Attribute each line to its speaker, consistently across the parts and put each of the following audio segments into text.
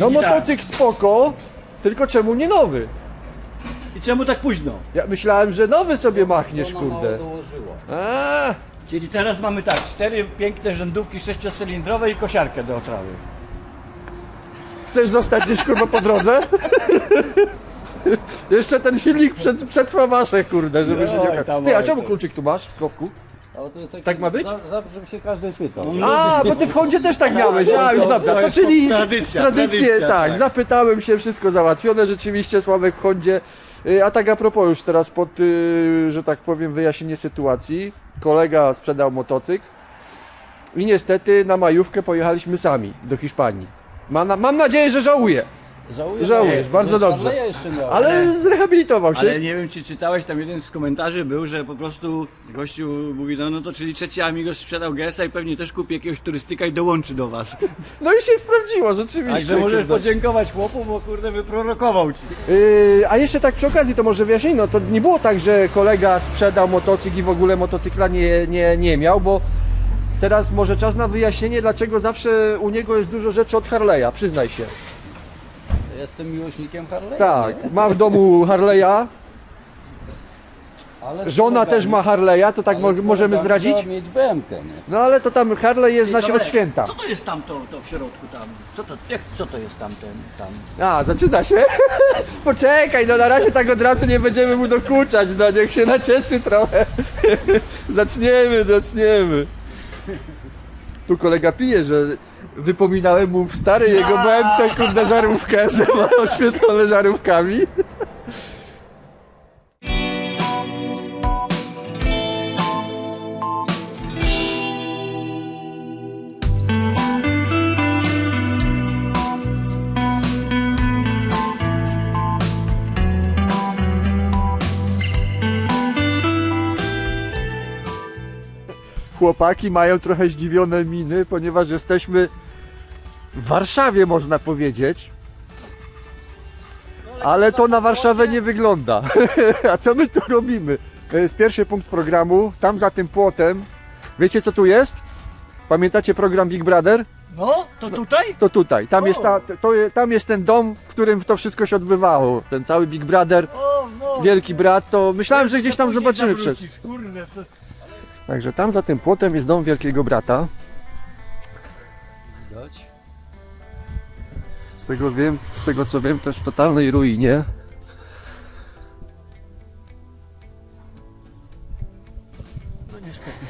Speaker 1: No
Speaker 2: Czyli tak.
Speaker 1: motocykl spoko, tylko czemu nie nowy?
Speaker 2: I czemu tak późno?
Speaker 1: Ja myślałem, że nowy sobie machniesz, kurde. A,
Speaker 2: Czyli teraz mamy tak, cztery piękne rzędówki sześciocylindrowe i kosiarkę do otrawy.
Speaker 1: chcesz zostać gdzieś kurwa po drodze? Jeszcze ten silnik przed, przetrwa wasze, kurde, żeby się nie
Speaker 2: Oj, tam,
Speaker 1: Ty, a
Speaker 2: oj,
Speaker 1: czemu kluczyk tu masz w schowku?
Speaker 3: Ale to jest taki,
Speaker 1: Tak ma być?
Speaker 3: Za, za, żeby się każdy pytał.
Speaker 1: A, bo ty w Hondzie też tak miałeś, a już
Speaker 2: to-
Speaker 1: dobra,
Speaker 2: to
Speaker 1: czyli
Speaker 2: tradycja,
Speaker 1: tradycje,
Speaker 2: tradycja,
Speaker 1: tak,
Speaker 2: tak.
Speaker 1: zapytałem się, wszystko załatwione, rzeczywiście Sławek w Hondzie. Y, A tak a propos już teraz pod, y, że tak powiem, wyjaśnienie sytuacji, kolega sprzedał motocykl i niestety na majówkę pojechaliśmy sami do Hiszpanii. Ma na, mam nadzieję, że żałuję,
Speaker 3: Żałuję,
Speaker 1: Żałujesz,
Speaker 3: że-
Speaker 1: bardzo
Speaker 3: że
Speaker 1: dobrze.
Speaker 3: Jeszcze
Speaker 1: ale zrehabilitował się.
Speaker 2: Ale nie wiem czy czytałeś, tam jeden z komentarzy był, że po prostu gościu mówi, no, no to czyli trzeci Amigos sprzedał GS-a i pewnie też kupi jakiegoś turystyka i dołączy do was.
Speaker 1: No i się sprawdziło, rzeczywiście.
Speaker 2: Także możesz
Speaker 1: kurde.
Speaker 2: podziękować chłopu, bo kurde wyprorokował ci.
Speaker 1: Yy, a jeszcze tak przy okazji, to może wyjaśnij, no to nie było tak, że kolega sprzedał motocykl i w ogóle motocykla nie, nie, nie miał, bo teraz może czas na wyjaśnienie, dlaczego zawsze u niego jest dużo rzeczy od Harley'a, przyznaj się.
Speaker 3: Jestem miłośnikiem Harley'a.
Speaker 1: Tak,
Speaker 3: nie?
Speaker 1: ma w domu Harley'a,
Speaker 3: Ale
Speaker 1: żona też ma Harley'a, to tak
Speaker 3: ale
Speaker 1: mo- możemy zdradzić?
Speaker 3: Trzeba mieć BMK, nie?
Speaker 1: No ale to tam Harley jest na od święta.
Speaker 2: Co to jest tam to, to w środku tam? Co to, jak, co to jest tam ten, tam?
Speaker 1: A, zaczyna się? Poczekaj, no na razie tak od razu nie będziemy mu dokuczać, no niech się nacieszy trochę. zaczniemy, zaczniemy. Tu kolega pije, że wypominałem mu w stary jego BMC kurde żarówkę, że ma oświetlone żarówkami. Chłopaki mają trochę zdziwione miny, ponieważ jesteśmy w Warszawie, można powiedzieć. Ale to na Warszawę nie wygląda. A co my tu robimy? To jest pierwszy punkt programu. Tam za tym płotem. Wiecie co tu jest? Pamiętacie program Big Brother?
Speaker 2: No, to tutaj?
Speaker 1: To tutaj. Tam jest, ta, to, je- tam jest ten dom, w którym to wszystko się odbywało. Ten cały Big Brother,
Speaker 2: O, no.
Speaker 1: Wielki Brat. To myślałem, że gdzieś tam
Speaker 2: Później
Speaker 1: zobaczymy przez.
Speaker 2: Kurde, to...
Speaker 1: Także tam za tym płotem jest dom Wielkiego Brata.
Speaker 3: Widać?
Speaker 1: Z tego wiem, z tego co wiem, też w totalnej ruinie. No niestety.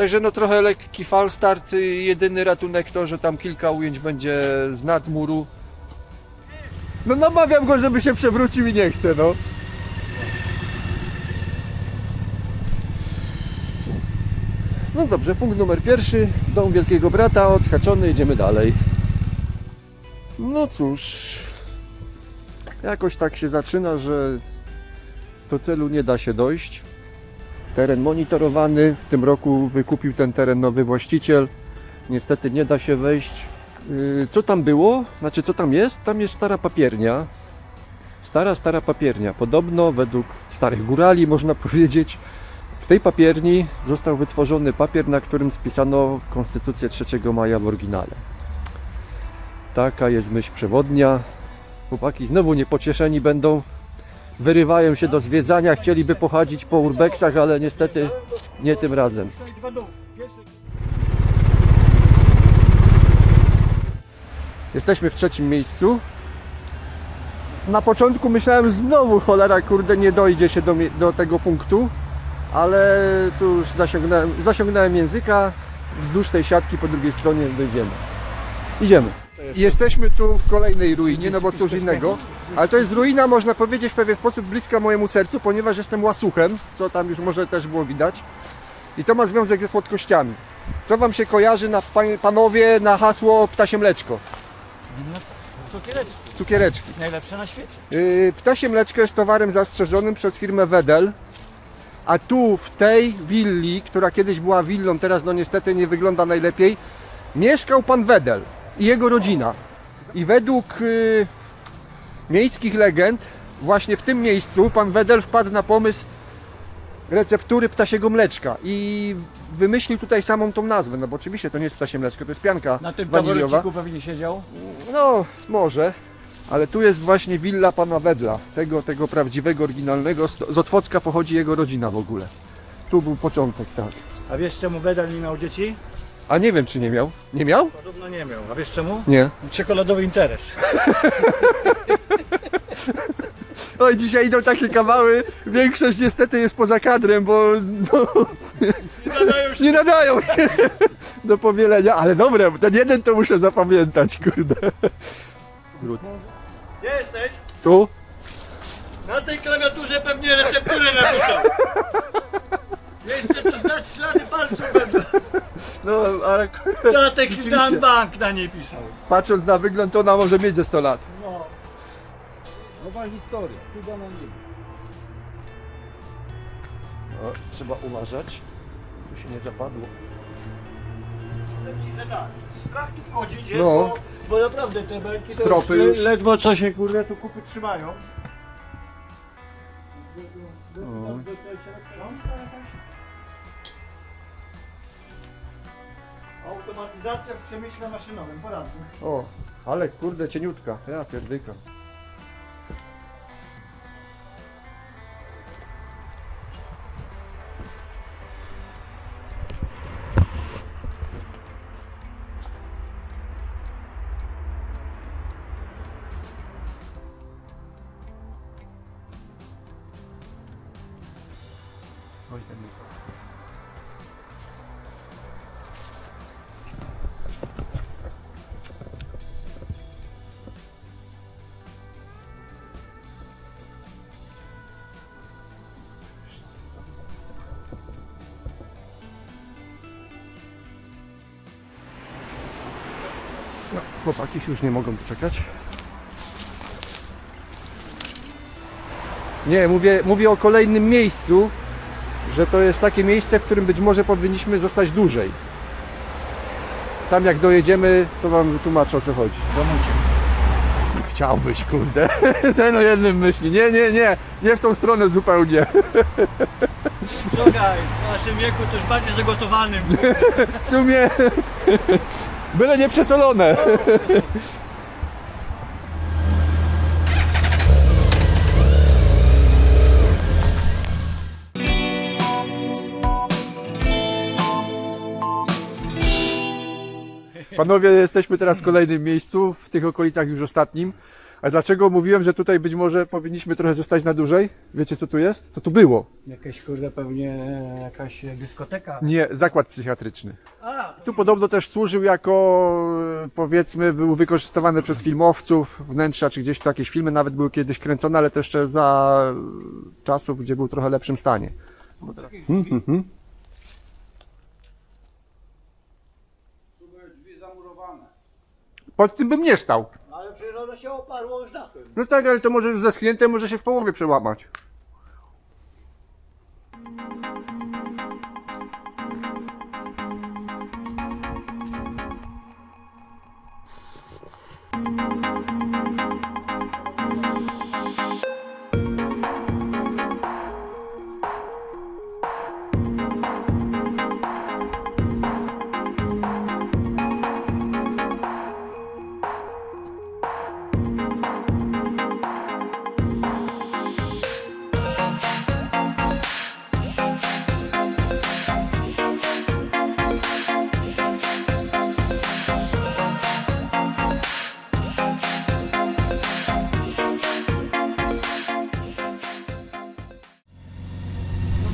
Speaker 1: Także no trochę lekki falstart, jedyny ratunek to, że tam kilka ujęć będzie z nad muru. No namawiam go, żeby się przewrócił i nie chce, no. No dobrze, punkt numer pierwszy. Dom Wielkiego Brata, odhaczony, jedziemy dalej. No cóż, jakoś tak się zaczyna, że do celu nie da się dojść. Teren monitorowany, w tym roku wykupił ten teren nowy właściciel. Niestety nie da się wejść. Yy, Co tam było? Znaczy, co tam jest? Tam jest stara papiernia. Stara, stara papiernia. Podobno, według starych górali, można powiedzieć, w tej papierni został wytworzony papier, na którym spisano Konstytucję 3 maja w oryginale. Taka jest myśl przewodnia. Chłopaki znowu niepocieszeni będą. Wyrywają się do zwiedzania, chcieliby pochodzić po urbexach, ale niestety nie tym razem. Jesteśmy w trzecim miejscu. Na początku myślałem znowu cholera kurde nie dojdzie się do, do tego punktu, ale tu już zasiągnąłem, zasiągnąłem języka, wzdłuż tej siatki po drugiej stronie dojdziemy. Idziemy. Jesteśmy tu w kolejnej ruinie, no bo cóż innego, ale to jest ruina można powiedzieć w pewien sposób bliska mojemu sercu, ponieważ jestem łasuchem, co tam już może też było widać. I to ma związek ze słodkościami. Co wam się kojarzy na pan- panowie na hasło ptasie mleczko?
Speaker 2: Cukiereczki.
Speaker 1: Cukiereczki.
Speaker 2: Najlepsze na świecie.
Speaker 1: Yy, Ptasie mleczko jest towarem zastrzeżonym przez firmę Wedel. A tu w tej willi, która kiedyś była willą, teraz no niestety nie wygląda najlepiej, mieszkał pan Wedel i jego rodzina. I według yy, miejskich legend właśnie w tym miejscu pan Wedel wpadł na pomysł receptury ptasiego mleczka i wymyślił tutaj samą tą nazwę, no bo oczywiście to nie jest ptasie mleczko, to jest pianka
Speaker 4: Na tym
Speaker 1: waniliowa.
Speaker 4: taboreciku pewnie siedział.
Speaker 1: No, może. Ale tu jest właśnie willa pana Wedla, tego, tego prawdziwego, oryginalnego. Z z Otwocka pochodzi jego rodzina w ogóle. Tu był początek, tak.
Speaker 2: A wiesz czemu Bedel nie miał dzieci?
Speaker 1: A nie wiem, czy nie miał. Nie miał?
Speaker 2: Podobno nie miał. A wiesz czemu?
Speaker 1: Nie.
Speaker 2: Czekoladowy interes.
Speaker 1: Oj, dzisiaj idą takie kawały. Większość niestety jest poza kadrem, bo no, nie nadają się do powielenia. Ale dobre, ten jeden to muszę zapamiętać, kurde.
Speaker 2: Gdzie jesteś?
Speaker 1: Tu?
Speaker 2: Na tej klawiaturze pewnie recepturę napisał. Miejsce tu znać ślady palców będą.
Speaker 1: No, ale
Speaker 2: Datek
Speaker 1: Rzeczywiście.
Speaker 2: Dan Bank na niej pisał.
Speaker 1: patrząc na wygląd, to ona może mieć ze 100 lat.
Speaker 2: No.
Speaker 3: Nowa historia, cuda na nim.
Speaker 1: O, trzeba uważać, by się nie zapadło.
Speaker 2: Powiem ci, że tak. Strach tu wchodzić jest,
Speaker 1: No.
Speaker 2: bo, bo naprawdę te belki to
Speaker 1: Stropy
Speaker 2: już,
Speaker 1: już.
Speaker 2: le, ledwo co się kurde tu kupy trzymają. Książka jakaś? Automatyzacja w przemyśle maszynowym, poradny.
Speaker 1: O, ale kurde cieniutka, ja pierdyka. Oj, ten jest. No, chłopaki się już nie mogą doczekać. Nie, mówię, mówię o kolejnym miejscu, że to jest takie miejsce, w którym być może powinniśmy zostać dłużej. Tam jak dojedziemy, to wam wytłumaczę o co chodzi.
Speaker 2: Domucie.
Speaker 1: Chciałbyś, kurde. Ten o jednym myśli. Nie, nie, nie. Nie w tą stronę zupełnie.
Speaker 2: Słuchaj, w naszym wieku to już bardziej zagotowanym.
Speaker 1: W sumie... Byle nie przesolone. Panowie, jesteśmy teraz w kolejnym miejscu, w tych okolicach już ostatnim. A dlaczego mówiłem, że tutaj być może powinniśmy trochę zostać na dłużej? Wiecie co tu jest? Co tu było?
Speaker 2: Jakieś kurde pewnie jakaś dyskoteka.
Speaker 1: Nie, zakład psychiatryczny.
Speaker 2: A,
Speaker 1: Tu podobno też służył jako, e, powiedzmy, był wykorzystywany przez filmowców wnętrza, czy gdzieś tu jakieś filmy nawet były kiedyś kręcone, ale to jeszcze za czasów, gdzie był w trochę lepszym stanie. Mhm, mhm.
Speaker 3: Tu były drzwi zamurowane.
Speaker 1: Pod tym bym nie stał.
Speaker 2: ale przecież ono się oparło już na tym.
Speaker 1: No tak, ale to może już zeschnięte, może się w połowie przełamać.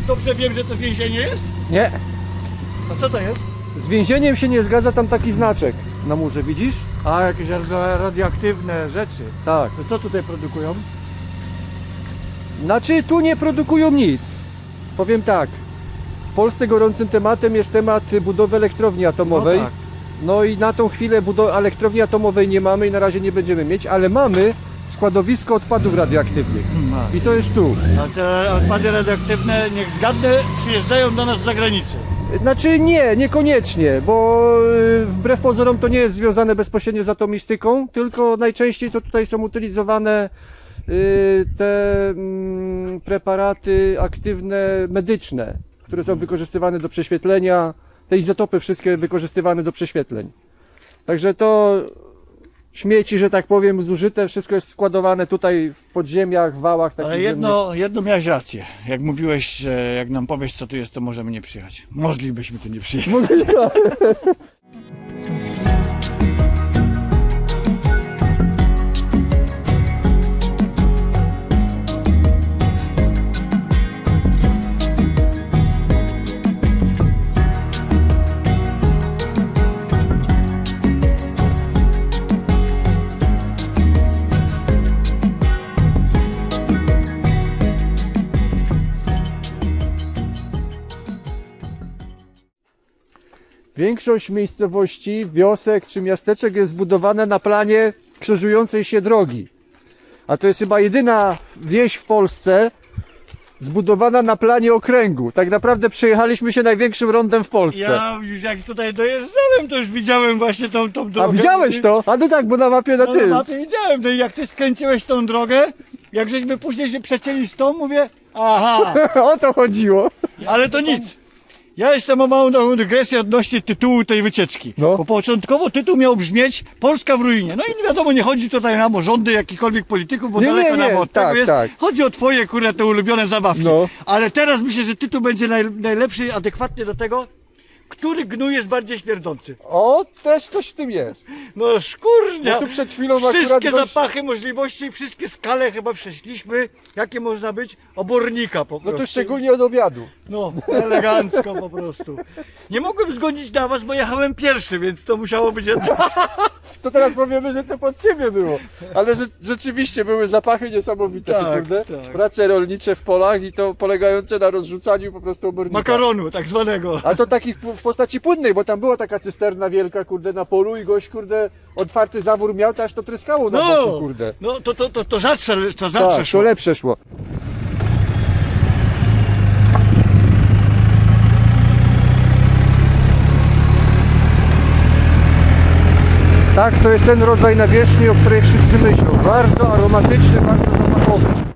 Speaker 2: Dobrze wiem, że to więzienie jest?
Speaker 1: Nie,
Speaker 2: A co to jest?
Speaker 1: z więzieniem się nie zgadza tam taki znaczek na murze, widzisz?
Speaker 2: A, jakieś ra- radioaktywne rzeczy.
Speaker 1: Tak.
Speaker 2: To co tutaj produkują?
Speaker 1: Znaczy, tu nie produkują nic. Powiem tak. W Polsce gorącym tematem jest temat budowy elektrowni atomowej.
Speaker 2: No tak.
Speaker 1: No i na tą chwilę budo- elektrowni atomowej nie mamy i na razie nie będziemy mieć, ale mamy składowisko odpadów radioaktywnych. I to jest tu.
Speaker 2: A te odpady radioaktywne, niech zgadnę, przyjeżdżają do nas z zagranicy.
Speaker 1: Znaczy nie, niekoniecznie, bo y, wbrew pozorom to nie jest związane bezpośrednio z atomistyką, tylko najczęściej to tutaj są utylizowane y, te mm, preparaty aktywne medyczne, które są wykorzystywane do prześwietlenia, te izotopy wszystkie wykorzystywane do prześwietleń. Także to śmieci, że tak powiem, zużyte, wszystko jest składowane tutaj w podziemiach, wałach takich
Speaker 2: Ale jedno, jedno miałeś rację. Jak mówiłeś, że jak nam powiesz co tu jest, to możemy nie przyjechać. Możlibyśmy tu nie przyjechać.
Speaker 1: ziemnych. Większość miejscowości, wiosek czy miasteczek jest zbudowane na planie krzyżującej się drogi. A to jest chyba jedyna wieś w Polsce zbudowana na planie okręgu. Tak naprawdę przejechaliśmy się największym rondem w Polsce.
Speaker 2: Ja już jak tutaj dojeżdżałem, to już widziałem właśnie tą, tą drogę.
Speaker 1: A widziałeś to? A no tak, bo na mapie na
Speaker 2: No, no
Speaker 1: tym.
Speaker 2: mapie widziałem, no i jak ty skręciłeś tą drogę, jak żeśmy później się przecięli z tą, mówię, aha,
Speaker 1: o to chodziło.
Speaker 2: ale to nic. Ja jeszcze mam małą dygresję odnośnie tytułu tej wycieczki.
Speaker 1: No.
Speaker 2: Bo początkowo tytuł miał brzmieć Polska w ruinie. No i nie wiadomo, nie chodzi tutaj nam o rządy jakichkolwiek polityków, bo
Speaker 1: Nie, nie,
Speaker 2: daleko nam
Speaker 1: nie,
Speaker 2: od
Speaker 1: tak,
Speaker 2: tego jest.
Speaker 1: tak.
Speaker 2: Chodzi o twoje, kurde, te ulubione zabawki.
Speaker 1: No.
Speaker 2: Ale teraz myślę, że tytuł będzie naj, najlepszy, adekwatny do tego, który gnój jest bardziej śmierdzący.
Speaker 1: O, też coś w tym jest.
Speaker 2: No szkurnia!
Speaker 1: Bo tu przed chwilą akurat
Speaker 2: Wszystkie
Speaker 1: gość-
Speaker 2: zapachy, możliwości, wszystkie skale chyba przeszliśmy, jakie można być, obornika po
Speaker 1: No
Speaker 2: prostu.
Speaker 1: to szczególnie od obiadu.
Speaker 2: No, elegancko po prostu. Nie mogłem zgodzić na was, bo jechałem pierwszy, więc to musiało być jednak...
Speaker 1: To teraz powiemy, że to pod ciebie było. Ale że, rzeczywiście były zapachy niesamowite,
Speaker 2: Tak,
Speaker 1: kurde.
Speaker 2: tak.
Speaker 1: Prace rolnicze w polach i to polegające na rozrzucaniu po prostu obornika.
Speaker 2: Makaronu tak zwanego.
Speaker 1: A to taki w, w postaci płynnej, bo tam była taka cysterna wielka, kurde, na polu i gość, kurde, otwarty zawór miał, to aż to tryskało na boku,
Speaker 2: No,
Speaker 1: kurde.
Speaker 2: no to, to, to, to rzadsze, to rzadsze
Speaker 1: Tak,
Speaker 2: szło.
Speaker 1: to lepsze szło. Tak, to jest ten rodzaj nawierzchni, o której wszyscy myślą. Bardzo aromatyczny, bardzo zapachowy.